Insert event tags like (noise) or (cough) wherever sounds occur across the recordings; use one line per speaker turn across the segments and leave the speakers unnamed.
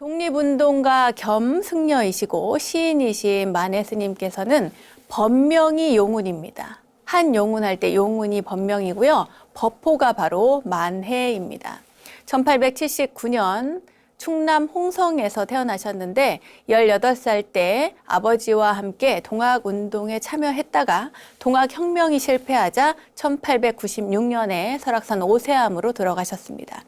독립운동가 겸 승려이시고 시인이신 만해 스님께서는 법명이 용운입니다. 한 용운 할 때 용운이 법명이고요. 법호가 바로 만해입니다. 1879년 충남 홍성에서 태어나셨는데 18살 때 아버지와 함께 동학 운동에 참여했다가 동학 혁명이 실패하자 1896년에 설악산 오세암으로 들어가셨습니다.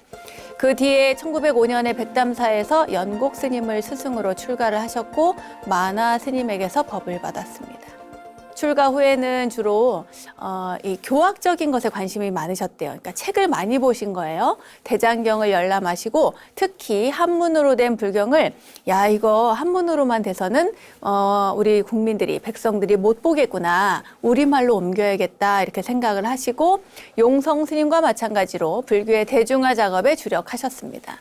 그 뒤에 1905년에 백담사에서 연곡 스님을 스승으로 출가를 하셨고 만화 스님에게서 법을 받았습니다. 출가 후에는 주로 어, 이 교학적인 것에 관심이 많으셨대요. 그러니까 책을 많이 보신 거예요. 대장경을 열람하시고 특히 한문으로 된 불경을 야 이거 한문으로만 돼서는 어, 우리 국민들이 백성들이 못 보겠구나 우리말로 옮겨야겠다 이렇게 생각을 하시고 용성 스님과 마찬가지로 불교의 대중화 작업에 주력하셨습니다.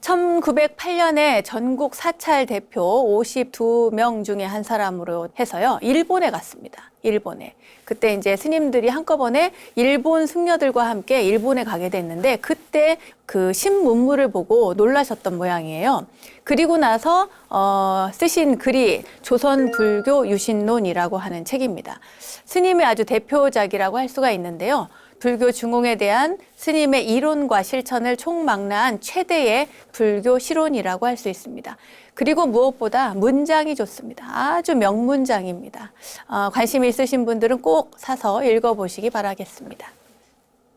1908년에 전국 사찰 대표 52명 중에 한 사람으로 해서요, 일본에 갔습니다. 일본에. 그때 이제 스님들이 한꺼번에 일본 승려들과 함께 일본에 가게 됐는데, 그때 그 신문물을 보고 놀라셨던 모양이에요. 그리고 나서, 어, 쓰신 글이 조선 불교 유신론이라고 하는 책입니다. 스님의 아주 대표작이라고 할 수가 있는데요. 불교 중흥에 대한 스님의 이론과 실천을 총망라한 최대의 불교 실론이라고 할 수 있습니다. 그리고 무엇보다 문장이 좋습니다. 아주 명문장입니다. 어, 관심 있으신 분들은 꼭 사서 읽어보시기 바라겠습니다.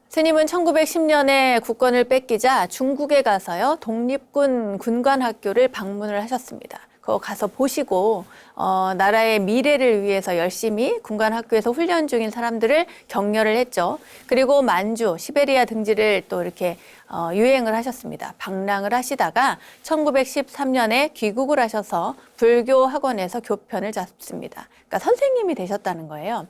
스님은 1910년에 국권을 뺏기자 중국에 가서요 독립군 군관학교를 방문을 하셨습니다. 거 가서 보시고 어, 나라의 미래를 위해서 열심히 군관 학교에서 훈련 중인 사람들을 격려를 했죠. 그리고 만주, 시베리아 등지를 또 이렇게 어, 유행을 하셨습니다. 방랑을 하시다가 1913년에 귀국을 하셔서 불교 학원에서 교편을 잡습니다. 그러니까 선생님이 되셨다는 거예요.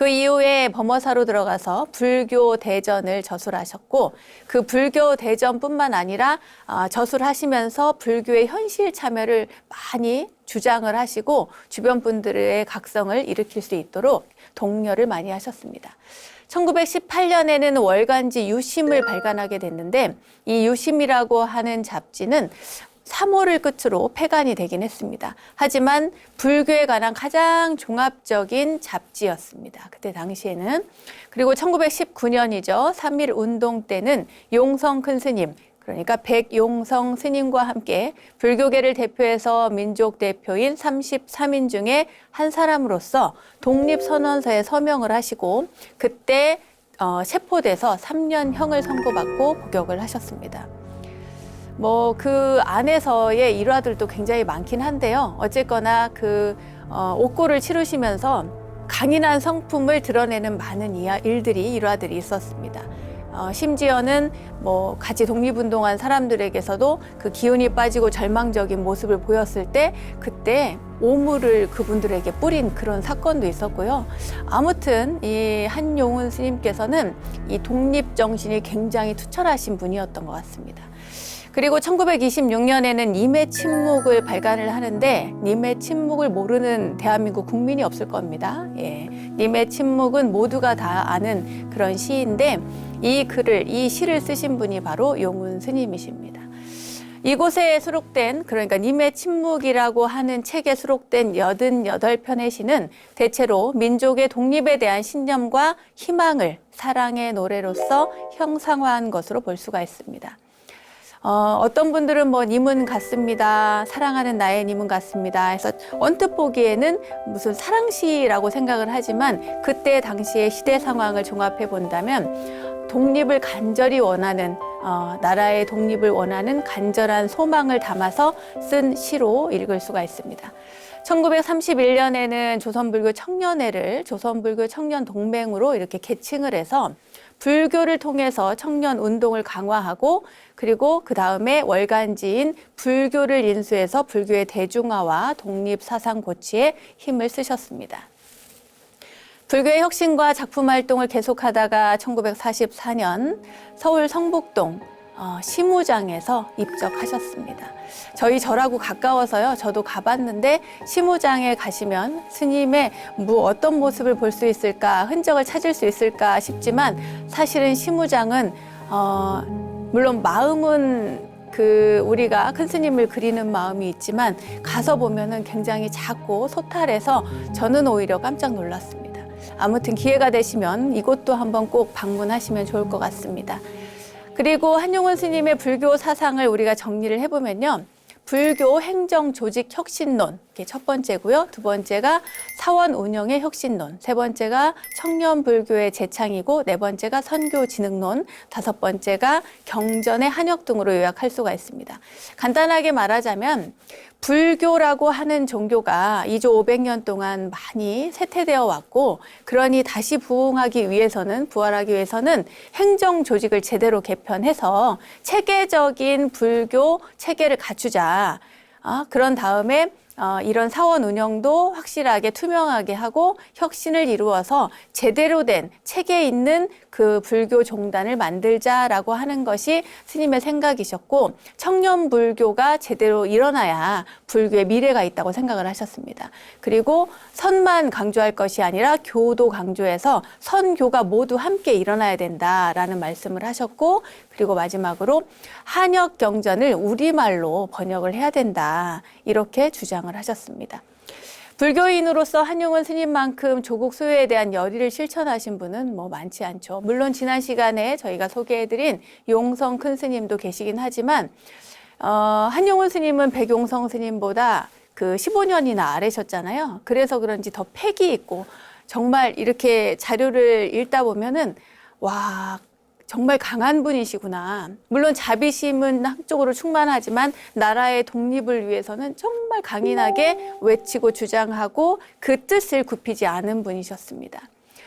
그 이후에 범어사로 들어가서 불교 대전을 저술하셨고 그 불교 대전뿐만 아니라 아, 저술하시면서 불교의 현실 참여를 많이 주장을 하시고 주변 분들의 각성을 일으킬 수 있도록 독려를 많이 하셨습니다. 1918년에는 월간지 유심을 발간하게 됐는데 이 유심이라고 하는 잡지는 3호를 끝으로 폐간이 되긴 했습니다. 하지만 불교에 관한 가장 종합적인 잡지였습니다. 그때 당시에는. 그리고 1919년이죠. 3.1 운동 때는 용성 큰 스님, 그러니까 백용성 스님과 함께 불교계를 대표해서 민족 대표인 33인 중에 한 사람으로서 독립선언서에 서명을 하시고 그때 어, 체포돼서 3년형을 선고받고 복역을 하셨습니다. 뭐 그 안에서의 일화들도 굉장히 많긴 한데요. 어쨌거나 그 어, 옥고를 치르시면서 강인한 성품을 드러내는 많은 이야, 일들이 일화들이 있었습니다. 어, 심지어는 뭐 같이 독립운동한 사람들에게서도 그 기운이 빠지고 절망적인 모습을 보였을 때 그때 오물을 그분들에게 뿌린 그런 사건도 있었고요. 아무튼 이 한용운 스님께서는 이 독립 정신이 굉장히 투철하신 분이었던 것 같습니다. 그리고 1926년에는 님의 침묵을 발간을 하는데 님의 침묵을 모르는 대한민국 국민이 없을 겁니다. 예. 님의 침묵은 모두가 다 아는 그런 시인데 이 글을 이 시를 쓰신 분이 바로 용운 스님이십니다. 이곳에 수록된 그러니까 님의 침묵이라고 하는 책에 수록된 88편의 시는 대체로 민족의 독립에 대한 신념과 희망을 사랑의 노래로서 형상화한 것으로 볼 수가 있습니다. 어, 어떤 분들은 뭐 님은 같습니다. 사랑하는 나의 님은 같습니다. 해서 언뜻 보기에는 무슨 사랑시라고 생각을 하지만 그때 당시의 시대 상황을 종합해 본다면 독립을 간절히 원하는 어, 나라의 독립을 원하는 간절한 소망을 담아서 쓴 시로 읽을 수가 있습니다. 1931년에는 조선불교 청년회를 조선불교 청년 동맹으로 이렇게 개칭을 해서 불교를 통해서 청년 운동을 강화하고 그리고 그 다음에 월간지인 불교를 인수해서 불교의 대중화와 독립 사상 고취에 힘을 쓰셨습니다. 불교의 혁신과 작품 활동을 계속하다가 1944년 서울 성북동 어, 시무장에서 입적하셨습니다. 저희 절하고 가까워서요. 저도 가봤는데 시무장에 가시면 스님의 뭐 어떤 모습을 볼 수 있을까, 흔적을 찾을 수 있을까 싶지만 사실은 시무장은 어, 물론 마음은 그 우리가 큰 스님을 그리는 마음이 있지만 가서 보면은 굉장히 작고 소탈해서 저는 오히려 깜짝 놀랐습니다. 아무튼 기회가 되시면 이곳도 한번 꼭 방문하시면 좋을 것 같습니다. 그리고 한용운 스님의 불교 사상을 우리가 정리를 해보면요. 불교 행정 조직 혁신론 이게 첫 번째고요. 두 번째가 사원 운영의 혁신론, 세 번째가 청년 불교의 재창이고 네 번째가 선교 진흥론, 다섯 번째가 경전의 한역 등으로 요약할 수가 있습니다. 간단하게 말하자면 불교라고 하는 종교가 2조 500년 동안 많이 쇠퇴되어 왔고 그러니 다시 부흥하기 위해서는 부활하기 위해서는 행정 조직을 제대로 개편해서 체계적인 불교 체계를 갖추자. 아, 그런 다음에 어, 이런 사원 운영도 확실하게 투명하게 하고 혁신을 이루어서 제대로 된 체계 있는 그 불교 종단을 만들자라고 하는 것이 스님의 생각이셨고 청년 불교가 제대로 일어나야 불교의 미래가 있다고 생각을 하셨습니다. 그리고 선만 강조할 것이 아니라 교도 강조해서 선교가 모두 함께 일어나야 된다라는 말씀을 하셨고 그리고 마지막으로 한역 경전을 우리말로 번역을 해야 된다. 이렇게 주장을 하셨습니다. 불교인으로서 한용운 스님만큼 조국 수요에 대한 열의를 실천하신 분은 뭐 많지 않죠. 물론 지난 시간에 저희가 소개해드린 용성 큰 스님도 계시긴 하지만 어, 한용운 스님은 백용성 스님보다 그 15년이나 아래셨잖아요. 그래서 그런지 더 패기 있고 정말 이렇게 자료를 읽다 보면은 와 정말 강한 분이시구나. 물론 자비심은 한쪽으로 충만하지만 나라의 독립을 위해서는 정말 강인하게 외치고 주장하고 그 뜻을 굽히지 않은 분이셨습니다.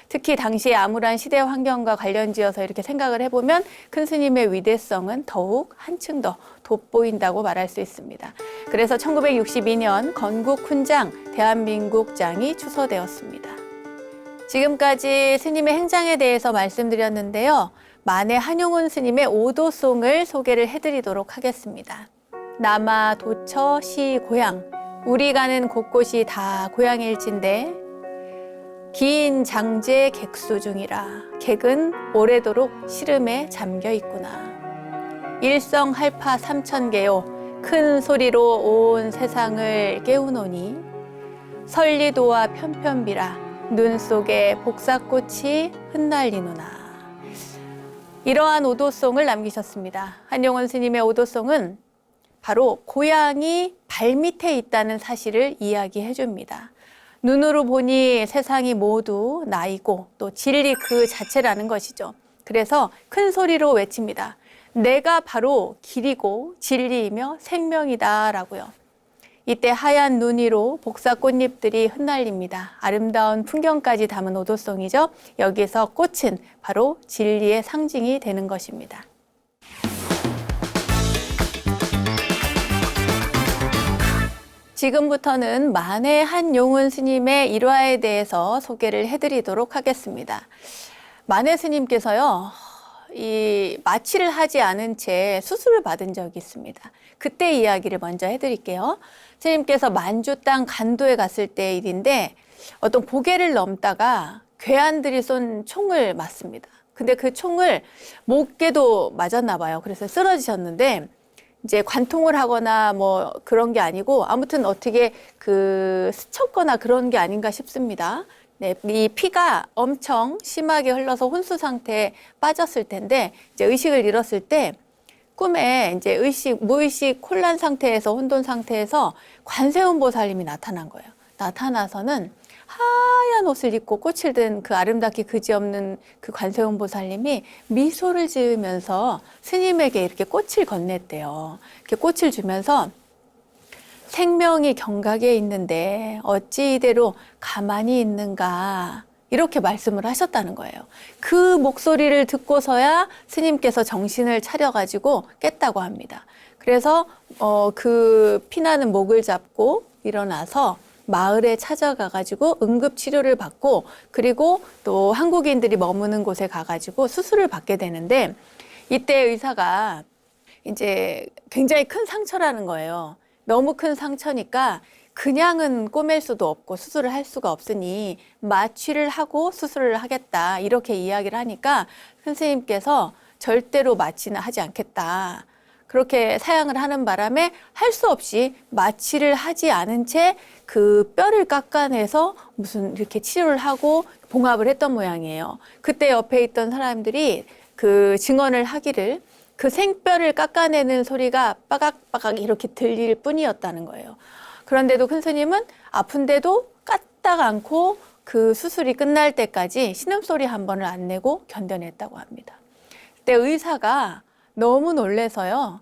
특히 당시의 암울한 시대 환경과 관련지어서 이렇게 생각을 해보면 큰 스님의 위대성은 더욱 한층 더 돋보인다고 말할 수 있습니다. 그래서 1962년 건국 훈장 대한민국장이 추서되었습니다. 지금까지 스님의 행장에 대해서 말씀드렸는데요. 만해 한용운 스님의 오도송을 소개를 해드리도록 하겠습니다. 남아 도처 시 고향 우리 가는 곳곳이 다 고향일진데 긴 장제 객수 중이라 객은 오래도록 시름에 잠겨 있구나. 일성 할파 삼천 개요 큰 소리로 온 세상을 깨우노니 설리도와 편편비라 눈 속에 복사꽃이 흩날리노나. 이러한 오도송을 남기셨습니다. 한용원 스님의 오도송은 바로 고향이 발밑에 있다는 사실을 이야기해 줍니다. 눈으로 보니 세상이 모두 나이고 또 진리 그 자체라는 것이죠. 그래서 큰 소리로 외칩니다. 내가 바로 길이고 진리이며 생명이다라고요. 이때 하얀 눈 위로 복사 꽃잎들이 흩날립니다. 아름다운 풍경까지 담은 오도송이죠. 여기서 꽃은 바로 진리의 상징이 되는 것입니다. 지금부터는 만해 한용운 스님의 일화에 대해서 소개를 해드리도록 하겠습니다. 만해 스님께서요, 이 마취를 하지 않은 채 수술을 받은 적이 있습니다. 그때 이야기를 먼저 해드릴게요. 스님께서 만주 땅 간도에 갔을 때 일인데 어떤 고개를 넘다가 괴한들이 쏜 총을 맞습니다. 근데 그 총을 목에도 맞았나 봐요. 그래서 쓰러지셨는데 이제 관통을 하거나 뭐 그런 게 아니고 아무튼 어떻게 그 스쳤거나 그런 게 아닌가 싶습니다. 네, 이 피가 엄청 심하게 흘러서 혼수 상태에 빠졌을 텐데 이제 의식을 잃었을 때 꿈에 이제 의식 무의식 혼란 상태에서 혼돈 상태에서 관세음 보살님이 나타난 거예요. 나타나서는 하얀 옷을 입고 꽃을 든 그 아름답게 그지없는 그 관세음 보살님이 미소를 지으면서 스님에게 이렇게 꽃을 건넸대요. 이렇게 꽃을 주면서 생명이 경각에 있는데 어찌 이대로 가만히 있는가 이렇게 말씀을 하셨다는 거예요. 그 목소리를 듣고서야 스님께서 정신을 차려가지고 깼다고 합니다. 그래서 어, 그 피나는 목을 잡고 일어나서 마을에 찾아가가지고 응급 치료를 받고 그리고 또 한국인들이 머무는 곳에 가가지고 수술을 받게 되는데 이때 의사가 이제 굉장히 큰 상처라는 거예요. 너무 큰 상처니까 그냥은 꼬맬 수도 없고 수술을 할 수가 없으니 마취를 하고 수술을 하겠다 이렇게 이야기를 하니까 선생님께서 절대로 마취는 하지 않겠다. 그렇게 사양을 하는 바람에 할 수 없이 마취를 하지 않은 채 그 뼈를 깎아내서 무슨 이렇게 치료를 하고 봉합을 했던 모양이에요. 그때 옆에 있던 사람들이 그 증언을 하기를 그 생뼈를 깎아내는 소리가 빠각빠각 이렇게 들릴 뿐이었다는 거예요. 그런데도 큰 스님은 아픈데도 까딱 않고 그 수술이 끝날 때까지 신음소리 한 번을 안 내고 견뎌냈다고 합니다. 그때 의사가 너무 놀래서요.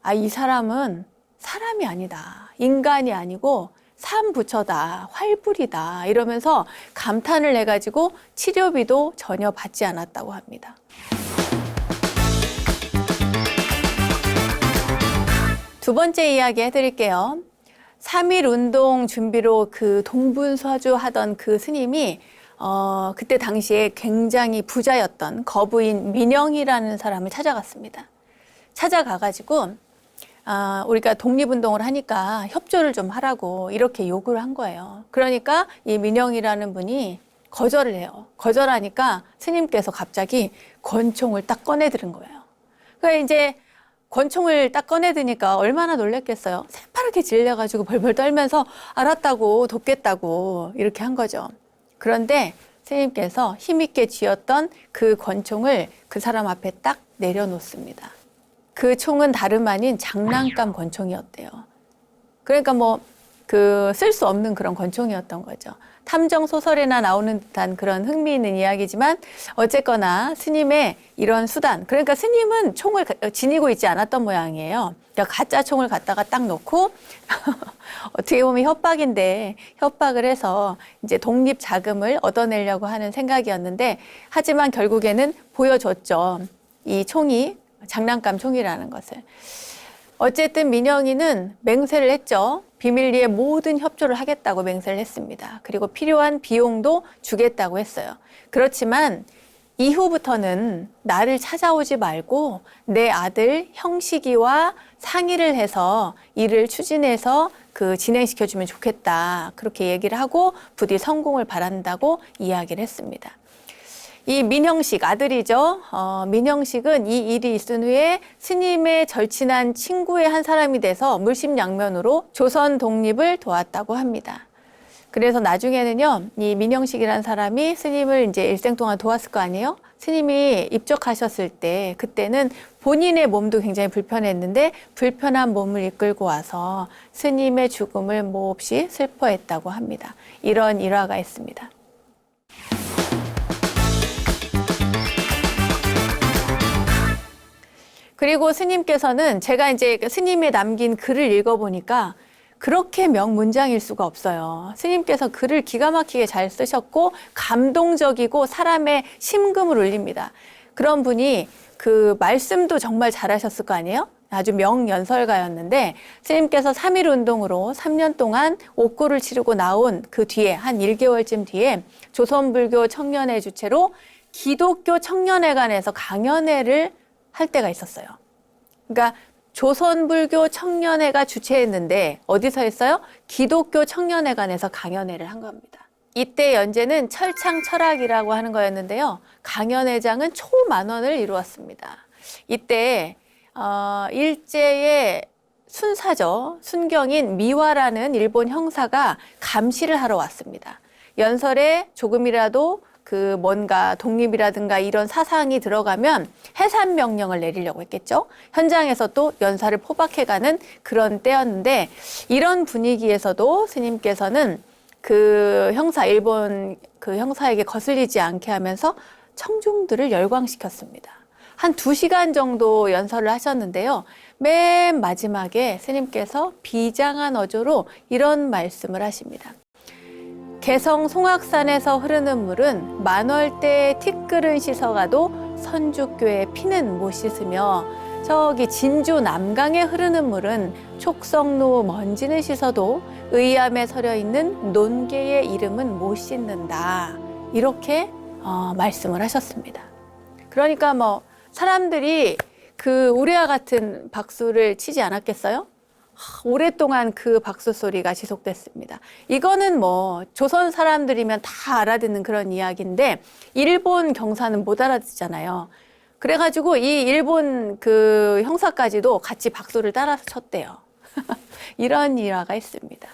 아, 이 사람은 사람이 아니다. 인간이 아니고 삼부처다. 활불이다. 이러면서 감탄을 해가지고 치료비도 전혀 받지 않았다고 합니다. 두 번째 이야기 해드릴게요. 3일 운동 준비로 그 동분서주 하던 그 스님이 어, 그때 당시에 굉장히 부자였던 거부인 민영이라는 사람을 찾아갔습니다. 찾아가가지고, 아, 우리가 독립운동을 하니까 협조를 좀 하라고 이렇게 요구를 한 거예요. 그러니까 이 민영이라는 분이 거절을 해요. 거절하니까 스님께서 갑자기 권총을 딱 꺼내 들은 거예요. 그러니까 이제 권총을 딱 꺼내드니까 얼마나 놀랬겠어요. 새파랗게 질려가지고 벌벌 떨면서 알았다고 돕겠다고 이렇게 한 거죠. 그런데 스님께서 힘있게 쥐었던 그 권총을 그 사람 앞에 딱 내려놓습니다. 그 총은 다름 아닌 장난감 권총이었대요. 그러니까 뭐 그 쓸 수 없는 그런 권총이었던 거죠. 탐정 소설에나 나오는 듯한 그런 흥미있는 이야기지만 어쨌거나 스님의 이런 수단 그러니까 스님은 총을 가- 지니고 있지 않았던 모양이에요. 그러니까 가짜 총을 갖다가 딱 놓고 (laughs) 어떻게 보면 협박인데 협박을 해서 이제 독립 자금을 얻어내려고 하는 생각이었는데 하지만 결국에는 보여줬죠. 이 총이 장난감 총이라는 것을. 어쨌든 민영이는 맹세를 했죠. 비밀리에 모든 협조를 하겠다고 맹세를 했습니다. 그리고 필요한 비용도 주겠다고 했어요. 그렇지만 이후부터는 나를 찾아오지 말고 내 아들 형식이와 상의를 해서 일을 추진해서 그 진행시켜주면 좋겠다. 그렇게 얘기를 하고 부디 성공을 바란다고 이야기를 했습니다. 이 민형식 아들이죠. 어, 민형식은 이 일이 있은 후에 스님의 절친한 친구의 한 사람이 돼서 물심양면으로 조선 독립을 도왔다고 합니다. 그래서 나중에는요, 이 민형식이라는 사람이 스님을 이제 일생 동안 도왔을 거 아니에요? 스님이 입적하셨을 때, 그때는 본인의 몸도 굉장히 불편했는데, 불편한 몸을 이끌고 와서 스님의 죽음을 몹시 슬퍼했다고 합니다. 이런 일화가 있습니다. 그리고 스님께서는 제가 이제 스님이 남긴 글을 읽어보니까 그렇게 명문장일 수가 없어요. 스님께서 글을 기가 막히게 잘 쓰셨고 감동적이고 사람의 심금을 울립니다. 그런 분이 그 말씀도 정말 잘하셨을 거 아니에요? 아주 명연설가였는데 스님께서 3.1 운동으로 3년 동안 옥고를 치르고 나온 그 뒤에 한 1개월쯤 뒤에 조선불교 청년회 주체로 기독교 청년회관에서 강연회를 할 때가 있었어요. 그러니까 조선불교 청년회가 주최했는데 어디서 했어요? 기독교 청년회관에서 강연회를 한 겁니다. 이때 연재는 철창 철학이라고 하는 거였는데요. 강연회장은 초만 원을 이루었습니다. 이때 어, 일제의 순사죠. 순경인 미화라는 일본 형사가 감시를 하러 왔습니다. 연설에 조금이라도 그 뭔가 독립이라든가 이런 사상이 들어가면 해산 명령을 내리려고 했겠죠. 현장에서 또 연사를 포박해가는 그런 때였는데 이런 분위기에서도 스님께서는 그 형사 일본 그 형사에게 거슬리지 않게 하면서 청중들을 열광시켰습니다. 한 두 시간 정도 연설을 하셨는데요. 맨 마지막에 스님께서 비장한 어조로 이런 말씀을 하십니다. 개성 송악산에서 흐르는 물은 만월대 티끌은 씻어가도 선주교의 피는 못 씻으며 저기 진주 남강에 흐르는 물은 촉성루 먼지는 씻어도 의암에 서려 있는 논개의 이름은 못 씻는다. 이렇게 어, 말씀을 하셨습니다. 그러니까 뭐 사람들이 그 우리와 같은 박수를 치지 않았겠어요? 하, 오랫동안 그 박수 소리가 지속됐습니다. 이거는 뭐 조선 사람들이면 다 알아듣는 그런 이야기인데 일본 경사는 못 알아듣잖아요. 그래가지고 이 일본 그 형사까지도 같이 박수를 따라서 쳤대요. (laughs) 이런 일화가 있습니다.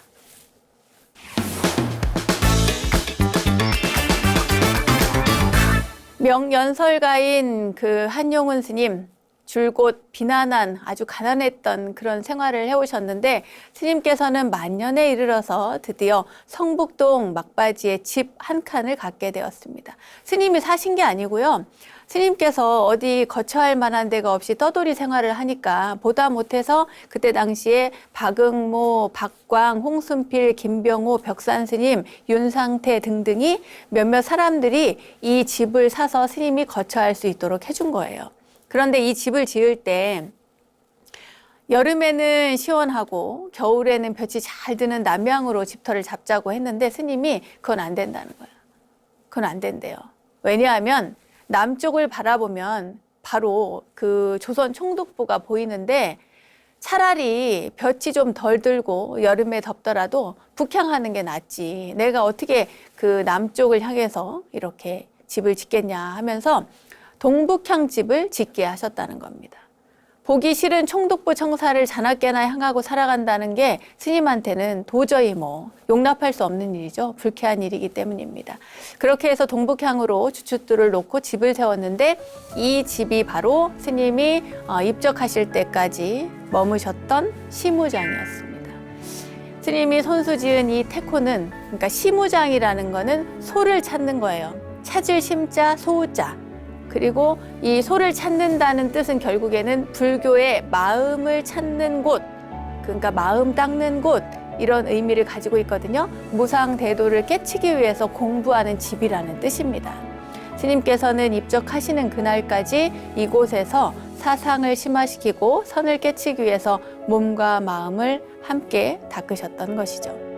명연설가인 그 한용운 스님 줄곧 비난한 아주 가난했던 그런 생활을 해오셨는데 스님께서는 만년에 이르러서 드디어 성북동 막바지에 집 한 칸을 갖게 되었습니다. 스님이 사신 게 아니고요. 스님께서 어디 거처할 만한 데가 없이 떠돌이 생활을 하니까 보다 못해서 그때 당시에 박응모, 박광, 홍순필, 김병호, 벽산 스님, 윤상태 등등이 몇몇 사람들이 이 집을 사서 스님이 거처할 수 있도록 해준 거예요. 그런데 이 집을 지을 때 여름에는 시원하고 겨울에는 볕이 잘 드는 남향으로 집터를 잡자고 했는데 스님이 그건 안 된다는 거예요. 그건 안 된대요. 왜냐하면 남쪽을 바라보면 바로 그 조선 총독부가 보이는데 차라리 볕이 좀 덜 들고 여름에 덥더라도 북향하는 게 낫지. 내가 어떻게 그 남쪽을 향해서 이렇게 집을 짓겠냐 하면서 동북향 집을 짓게 하셨다는 겁니다. 보기 싫은 총독부 청사를 자나깨나 향하고 살아간다는 게 스님한테는 도저히 뭐 용납할 수 없는 일이죠. 불쾌한 일이기 때문입니다. 그렇게 해서 동북향으로 주춧돌을 놓고 집을 세웠는데 이 집이 바로 스님이 어, 입적하실 때까지 머무셨던 시무장이었습니다. 스님이 손수 지은 이 태코는 그러니까 시무장이라는 거는 소를 찾는 거예요. 찾을 심자 소자. 그리고 이 소를 찾는다는 뜻은 결국에는 불교의 마음을 찾는 곳, 그러니까 마음 닦는 곳 이런 의미를 가지고 있거든요. 무상대도를 깨치기 위해서 공부하는 집이라는 뜻입니다. 스님께서는 입적하시는 그날까지 이곳에서 사상을 심화시키고 선을 깨치기 위해서 몸과 마음을 함께 닦으셨던 것이죠.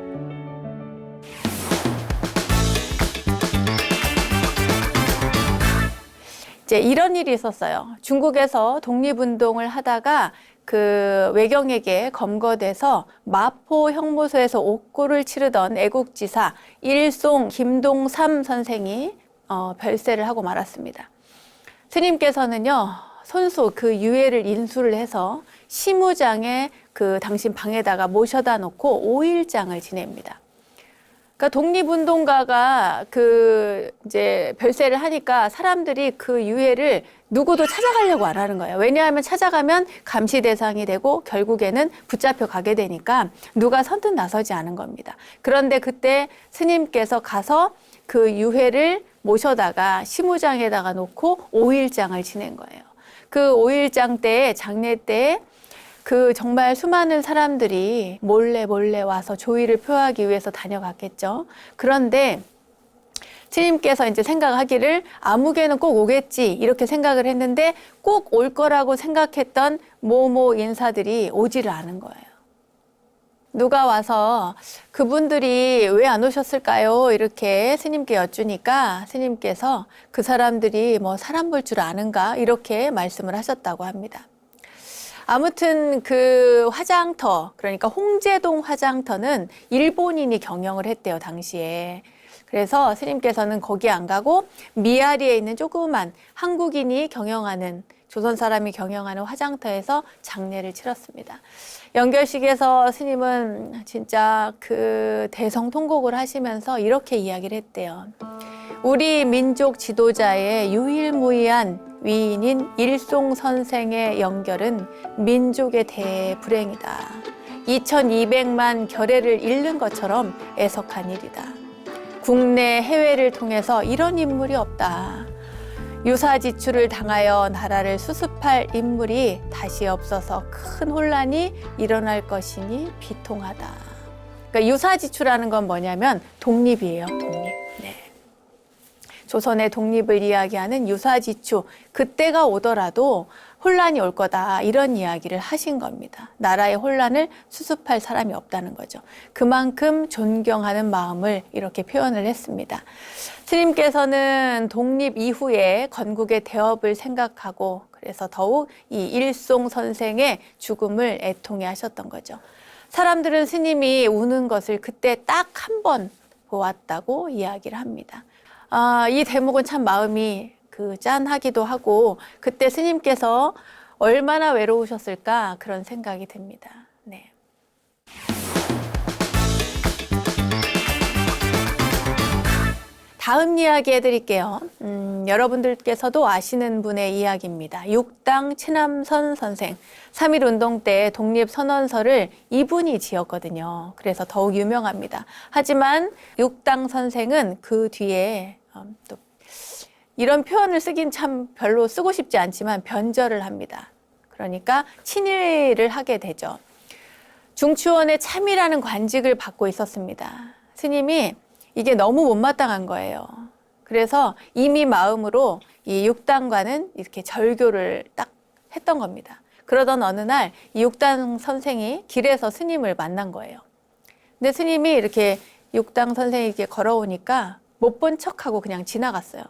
이제 이런 일이 있었어요. 중국에서 독립운동을 하다가 그 외경에게 검거돼서 마포 형무소에서 옥고를 치르던 애국지사 일송 김동삼 선생이 어, 별세를 하고 말았습니다. 스님께서는요, 손수 그 유해를 인수를 해서 시무장에 그 당신 방에다가 모셔다 놓고 오일장을 지냅니다. 그러니까 독립운동가가 그 이제 별세를 하니까 사람들이 그 유해를 누구도 찾아가려고 안 하는 거예요. 왜냐하면 찾아가면 감시 대상이 되고 결국에는 붙잡혀 가게 되니까 누가 선뜻 나서지 않은 겁니다. 그런데 그때 스님께서 가서 그 유해를 모셔다가 시무장에다가 놓고 오일장을 지낸 거예요. 그 오일장 때에 장례 때에 그 정말 수많은 사람들이 몰래 몰래 와서 조의를 표하기 위해서 다녀갔겠죠. 그런데 스님께서 이제 생각하기를 아무개는 꼭 오겠지 이렇게 생각을 했는데 꼭 올 거라고 생각했던 모모 인사들이 오지를 않은 거예요. 누가 와서 그분들이 왜 안 오셨을까요? 이렇게 스님께 여쭈니까 스님께서 그 사람들이 뭐 사람 볼 줄 아는가? 이렇게 말씀을 하셨다고 합니다. 아무튼 그 화장터, 그러니까 홍제동 화장터는 일본인이 경영을 했대요, 당시에. 그래서 스님께서는 거기 안 가고 미아리에 있는 조그만 한국인이 경영하는 조선 사람이 경영하는 화장터에서 장례를 치렀습니다. 연결식에서 스님은 진짜 그 대성통곡을 하시면서 이렇게 이야기를 했대요. 우리 민족 지도자의 유일무이한 위인인 일송 선생의 연결은 민족의 대불행이다. 2200만 결례를 잃는 것처럼 애석한 일이다. 국내 해외를 통해서 이런 인물이 없다. 유사 지출을 당하여 나라를 수습할 인물이 다시 없어서 큰 혼란이 일어날 것이니 비통하다. 그러니까 유사 지출하는 건 뭐냐면 독립이에요, 독립. 네. 조선의 독립을 이야기하는 유사지추 그때가 오더라도 혼란이 올 거다 이런 이야기를 하신 겁니다. 나라의 혼란을 수습할 사람이 없다는 거죠. 그만큼 존경하는 마음을 이렇게 표현을 했습니다. 스님께서는 독립 이후에 건국의 대업을 생각하고 그래서 더욱 이 일송 선생의 죽음을 애통해 하셨던 거죠. 사람들은 스님이 우는 것을 그때 딱 한 번 보았다고 이야기를 합니다. 아, 이 대목은 참 마음이 그 짠하기도 하고 그때 스님께서 얼마나 외로우셨을까 그런 생각이 듭니다. 다음 이야기 해드릴게요. 음, 여러분들께서도 아시는 분의 이야기입니다. 육당 친남선 선생. 3.1 운동 때 독립선언서를 이분이 지었거든요. 그래서 더욱 유명합니다. 하지만 육당 선생은 그 뒤에 음, 또 이런 표현을 쓰긴 참 별로 쓰고 싶지 않지만 변절을 합니다. 그러니까 친일을 하게 되죠. 중추원의 참이라는 관직을 받고 있었습니다. 스님이 이게 너무 못마땅한 거예요. 그래서 이미 마음으로 이 육당과는 이렇게 절교를 딱 했던 겁니다. 그러던 어느 날 이 육당 선생이 길에서 스님을 만난 거예요. 근데 스님이 이렇게 육당 선생에게 걸어오니까 못 본 척하고 그냥 지나갔어요.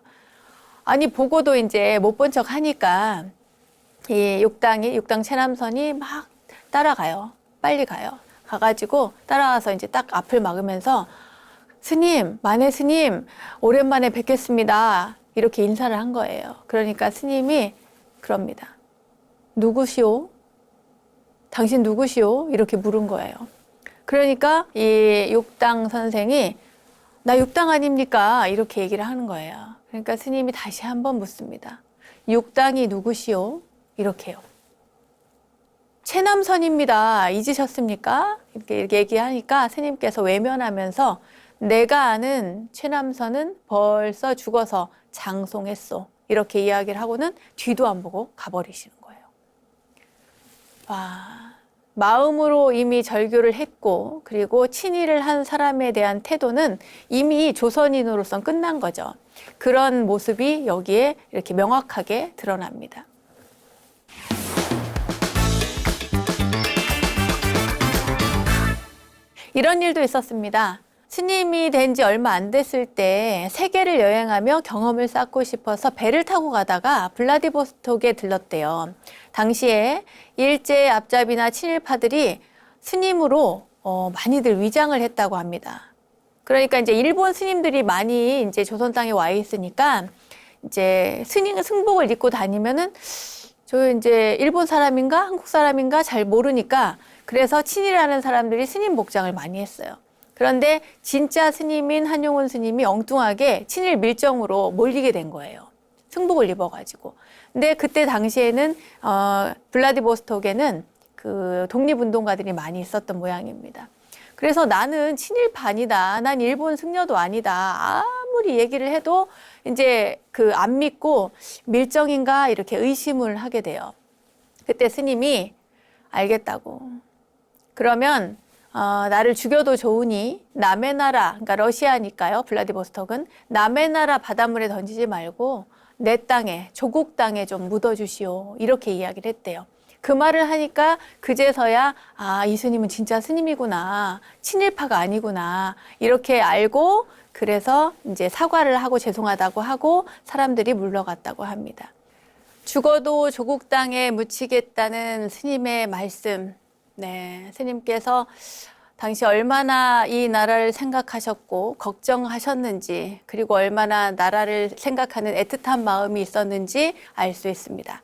아니 보고도 이제 못 본 척 하니까 이 육당이 육당 체남선이 막 따라가요. 빨리 가요. 가가지고 따라와서 이제 딱 앞을 막으면서 스님, 만해 스님, 오랜만에 뵙겠습니다. 이렇게 인사를 한 거예요. 그러니까 스님이 그럽니다. 누구시오? 당신 누구시오? 이렇게 물은 거예요. 그러니까 이 육당 선생이 나 육당 아닙니까? 이렇게 얘기를 하는 거예요. 그러니까 스님이 다시 한번 묻습니다. 육당이 누구시오? 이렇게요. 최남선입니다. 잊으셨습니까? 이렇게 얘기하니까 스님께서 외면하면서 내가 아는 최남선은 벌써 죽어서 장송했소. 이렇게 이야기를 하고는 뒤도 안 보고 가버리시는 거예요. 와, 마음으로 이미 절교를 했고, 그리고 친일을 한 사람에 대한 태도는 이미 조선인으로선 끝난 거죠. 그런 모습이 여기에 이렇게 명확하게 드러납니다. 이런 일도 있었습니다. 스님이 된 지 얼마 안 됐을 때 세계를 여행하며 경험을 쌓고 싶어서 배를 타고 가다가 블라디보스톡에 들렀대요. 당시에 일제 앞잡이나 친일파들이 스님으로 어, 많이들 위장을 했다고 합니다. 그러니까 이제 일본 스님들이 많이 이제 조선 땅에 와 있으니까 이제 스님 승복을 입고 다니면은 저 이제 일본 사람인가 한국 사람인가 잘 모르니까 그래서 친일하는 사람들이 스님 복장을 많이 했어요. 그런데 진짜 스님인 한용운 스님이 엉뚱하게 친일 밀정으로 몰리게 된 거예요. 승복을 입어가지고. 근데 그때 당시에는 어, 블라디보스톡에는 그 독립운동가들이 많이 있었던 모양입니다. 그래서 나는 친일반이다. 난 일본 승려도 아니다. 아무리 얘기를 해도 이제 그 안 믿고 밀정인가 이렇게 의심을 하게 돼요. 그때 스님이 알겠다고. 그러면 어, 나를 죽여도 좋으니 남의 나라, 그러니까 러시아니까요. 블라디보스톡은 남의 나라 바닷물에 던지지 말고 내 땅에 조국 땅에 좀 묻어주시오. 이렇게 이야기를 했대요. 그 말을 하니까 그제서야 아, 이 스님은 진짜 스님이구나. 친일파가 아니구나. 이렇게 알고 그래서 이제 사과를 하고 죄송하다고 하고 사람들이 물러갔다고 합니다. 죽어도 조국 땅에 묻히겠다는 스님의 말씀. 네, 스님께서 당시 얼마나 이 나라를 생각하셨고 걱정하셨는지 그리고 얼마나 나라를 생각하는 애틋한 마음이 있었는지 알 수 있습니다.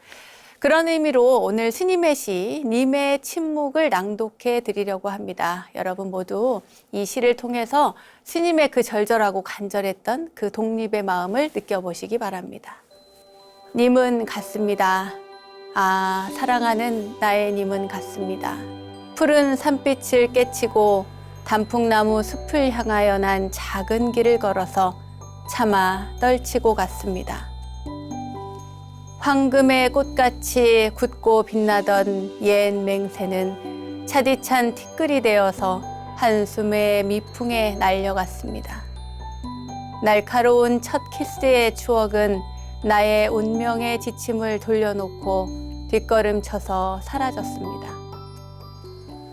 그런 의미로 오늘 스님의 시 님의 침묵을 낭독해 드리려고 합니다. 여러분 모두 이 시를 통해서 스님의 그 절절하고 간절했던 그 독립의 마음을 느껴보시기 바랍니다. 님은 같습니다. 아, 사랑하는 나의 님은 같습니다. 푸른 산빛을 깨치고 단풍나무 숲을 향하여 난 작은 길을 걸어서 차마 떨치고 갔습니다. 황금의 꽃같이 굳고 빛나던 옛 맹세는 차디찬 티끌이 되어서 한숨의 미풍에 날려갔습니다. 날카로운 첫 키스의 추억은 나의 운명의 지침을 돌려놓고 뒷걸음쳐서 사라졌습니다.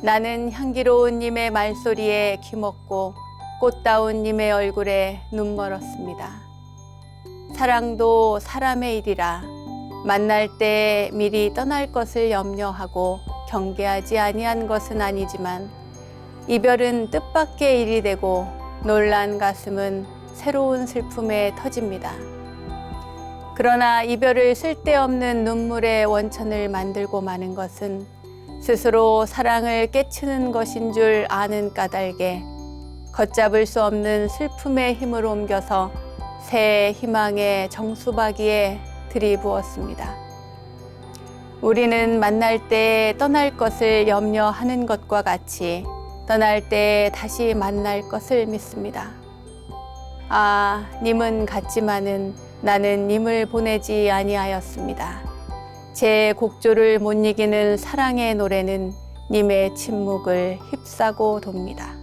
나는 향기로운 님의 말소리에 귀먹고 꽃다운 님의 얼굴에 눈멀었습니다. 사랑도 사람의 일이라 만날 때 미리 떠날 것을 염려하고 경계하지 아니한 것은 아니지만 이별은 뜻밖의 일이 되고 놀란 가슴은 새로운 슬픔에 터집니다. 그러나 이별을 쓸데없는 눈물의 원천을 만들고 마는 것은 스스로 사랑을 깨치는 것인 줄 아는 까닭에 걷잡을 수 없는 슬픔의 힘을 옮겨서 새 희망의 정수박이에 들이부었습니다. 우리는 만날 때 떠날 것을 염려하는 것과 같이 떠날 때 다시 만날 것을 믿습니다. 아, 님은 갔지만은 나는 님을 보내지 아니하였습니다. 제 곡조를 못 이기는 사랑의 노래는 님의 침묵을 휩싸고 돕니다.